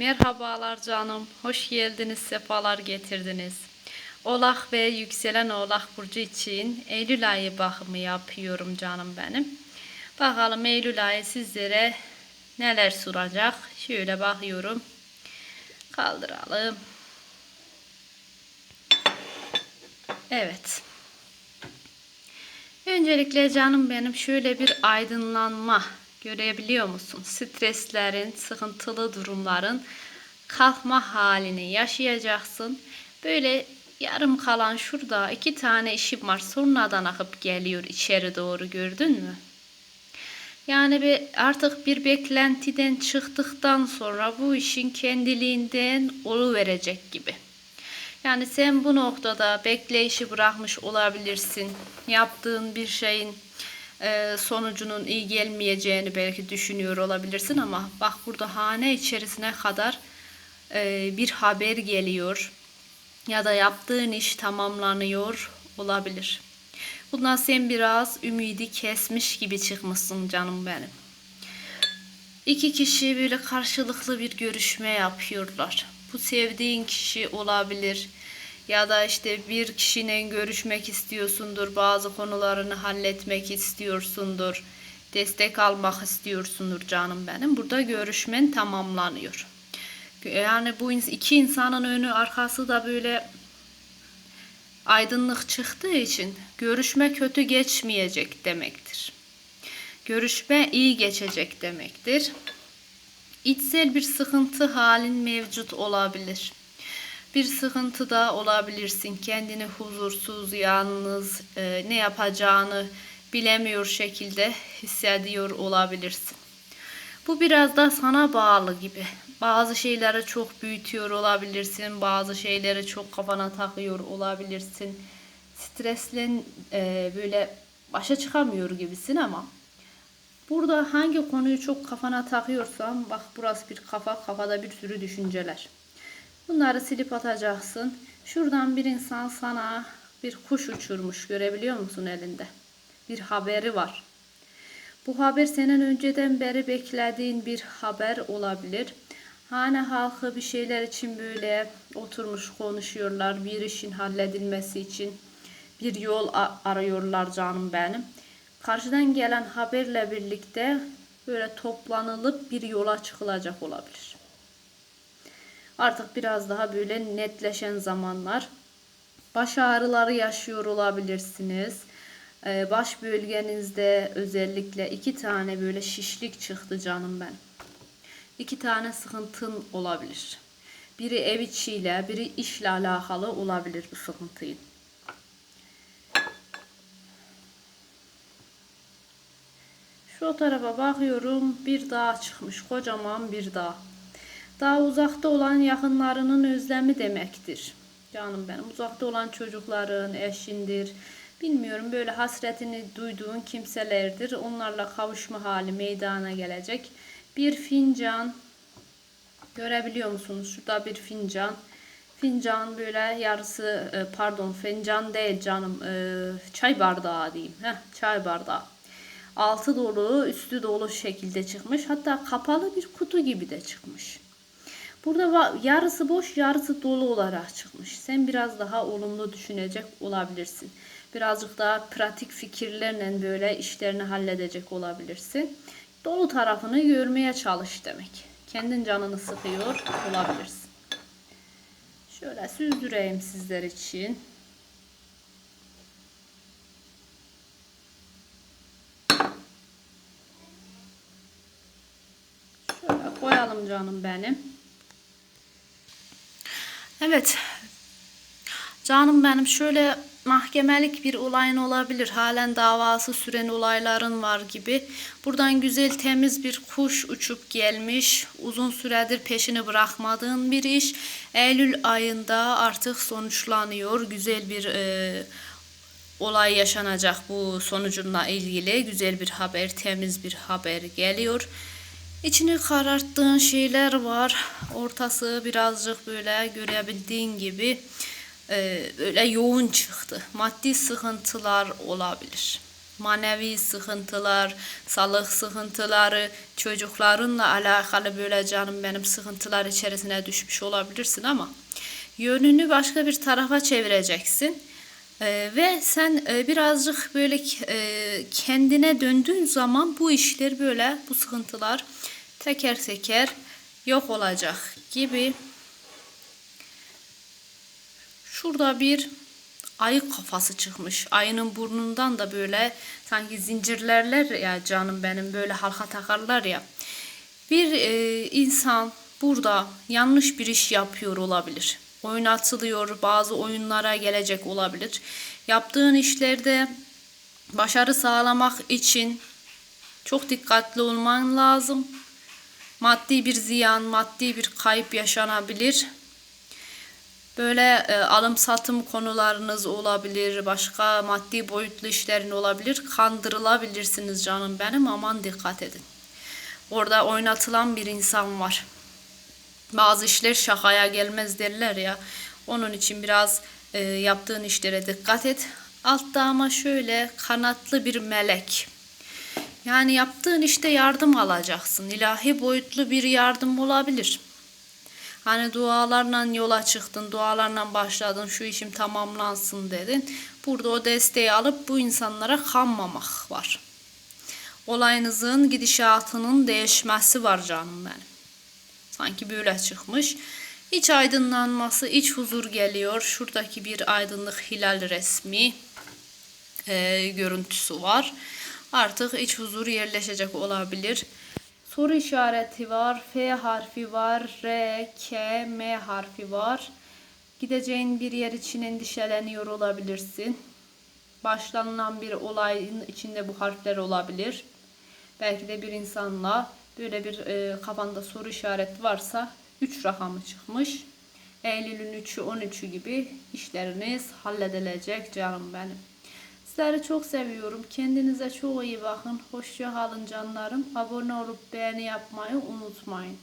Merhabalar canım. Hoş geldiniz. Sefalar getirdiniz. Oğlak ve yükselen oğlak burcu için Eylül ayı bakımı yapıyorum canım benim. Bakalım Eylül ayı sizlere neler sunacak. Şöyle bakıyorum. Kaldıralım. Evet. Öncelikle canım benim şöyle bir aydınlanma görebiliyor musun? Streslerin, sıkıntılı durumların kalkma halini yaşayacaksın. Böyle yarım kalan şurada iki tane işim var. Sonradan akıp geliyor içeri doğru gördün mü? Yani bir artık bir beklentiden çıktıktan sonra bu işin kendiliğinden verecek gibi. Yani sen bu noktada bekleyişi bırakmış olabilirsin. Yaptığın bir şeyin sonucunun iyi gelmeyeceğini belki düşünüyor olabilirsin ama bak burada hane içerisine kadar e, bir haber geliyor ya da yaptığın iş tamamlanıyor olabilir. Bundan sen biraz ümidi kesmiş gibi çıkmışsın canım benim. İki kişi böyle karşılıklı bir görüşme yapıyorlar. Bu sevdiğin kişi olabilir ya da işte bir kişinin görüşmek istiyorsundur, bazı konularını halletmek istiyorsundur, destek almak istiyorsundur canım benim. Burada görüşmen tamamlanıyor. Yani bu iki insanın önü arkası da böyle aydınlık çıktığı için görüşme kötü geçmeyecek demektir. Görüşme iyi geçecek demektir. İçsel bir sıkıntı halin mevcut olabilir. Bir sıkıntı da olabilirsin. Kendini huzursuz, yalnız, e, ne yapacağını bilemiyor şekilde hissediyor olabilirsin. Bu biraz da sana bağlı gibi. Bazı şeyleri çok büyütüyor olabilirsin. Bazı şeyleri çok kafana takıyor olabilirsin. Stresle e, böyle başa çıkamıyor gibisin ama burada hangi konuyu çok kafana takıyorsan bak burası bir kafa, kafada bir sürü düşünceler. Bunları silip atacaksın. Şuradan bir insan sana bir kuş uçurmuş görebiliyor musun elinde? Bir haberi var. Bu haber senin önceden beri beklediğin bir haber olabilir. Hane halkı bir şeyler için böyle oturmuş konuşuyorlar. Bir işin halledilmesi için bir yol arıyorlar canım benim. Karşıdan gelen haberle birlikte böyle toplanılıp bir yola çıkılacak olabilir. Artık biraz daha böyle netleşen zamanlar. Baş ağrıları yaşıyor olabilirsiniz. Ee, baş bölgenizde özellikle iki tane böyle şişlik çıktı canım ben. İki tane sıkıntın olabilir. Biri ev içiyle, biri işle alakalı olabilir bu sıkıntıyı. Şu tarafa bakıyorum. Bir dağ çıkmış. Kocaman bir dağ. Daha uzakta olan yakınlarının özlemi demektir. Canım benim uzakta olan çocukların, eşindir. Bilmiyorum böyle hasretini duyduğun kimselerdir. Onlarla kavuşma hali meydana gelecek. Bir fincan görebiliyor musunuz? Şurada bir fincan. Fincan böyle yarısı e, pardon fincan değil canım e, çay bardağı diyeyim. Heh, çay bardağı. Altı dolu üstü dolu şekilde çıkmış. Hatta kapalı bir kutu gibi de çıkmış. Burada yarısı boş, yarısı dolu olarak çıkmış. Sen biraz daha olumlu düşünecek olabilirsin. Birazcık daha pratik fikirlerle böyle işlerini halledecek olabilirsin. Dolu tarafını görmeye çalış demek. Kendin canını sıkıyor olabilirsin. Şöyle süzdüreyim sizler için. Şöyle koyalım canım benim. Evet. Canım benim şöyle mahkemelik bir olayın olabilir. Halen davası süren olayların var gibi. Buradan güzel temiz bir kuş uçup gelmiş. Uzun süredir peşini bırakmadığın bir iş. Eylül ayında artık sonuçlanıyor. Güzel bir e, olay yaşanacak bu sonucunla ilgili. Güzel bir haber, temiz bir haber geliyor. İçini kararttığın şeyler var. Ortası birazcık böyle görebildiğin gibi e, böyle yoğun çıktı. Maddi sıkıntılar olabilir. manevi sıkıntılar, sağlık sıkıntıları, çocuklarınla alakalı böyle canım benim sıkıntılar içerisine düşmüş olabilirsin ama yönünü başka bir tarafa çevireceksin. Ee, ve sen e, birazcık böyle e, kendine döndüğün zaman bu işler böyle bu sıkıntılar teker teker yok olacak gibi. Şurada bir ayı kafası çıkmış. Ayının burnundan da böyle sanki zincirlerler ya canım benim böyle halka takarlar ya. Bir e, insan burada yanlış bir iş yapıyor olabilir. Oynatılıyor, bazı oyunlara gelecek olabilir. Yaptığın işlerde başarı sağlamak için çok dikkatli olman lazım. Maddi bir ziyan, maddi bir kayıp yaşanabilir. Böyle e, alım satım konularınız olabilir, başka maddi boyutlu işlerin olabilir. Kandırılabilirsiniz canım benim aman dikkat edin. Orada oynatılan bir insan var. Bazı işler şakaya gelmez derler ya. Onun için biraz e, yaptığın işlere dikkat et. Altta ama şöyle kanatlı bir melek. Yani yaptığın işte yardım alacaksın. İlahi boyutlu bir yardım olabilir. Hani dualarla yola çıktın, dualarla başladın, şu işim tamamlansın dedin. Burada o desteği alıp bu insanlara kanmamak var. Olayınızın gidişatının değişmesi var canım benim. Sanki böyle çıkmış. İç aydınlanması, iç huzur geliyor. Şuradaki bir aydınlık hilal resmi e, görüntüsü var. Artık iç huzur yerleşecek olabilir. Soru işareti var. F harfi var. R, K, M harfi var. Gideceğin bir yer için endişeleniyor olabilirsin. Başlanılan bir olayın içinde bu harfler olabilir. Belki de bir insanla böyle bir e, kafanda soru işareti varsa 3 rakamı çıkmış. Eylül'ün 3'ü 13'ü gibi işleriniz halledilecek canım benim. Sizleri çok seviyorum. Kendinize çok iyi bakın. Hoşça kalın canlarım. Abone olup beğeni yapmayı unutmayın.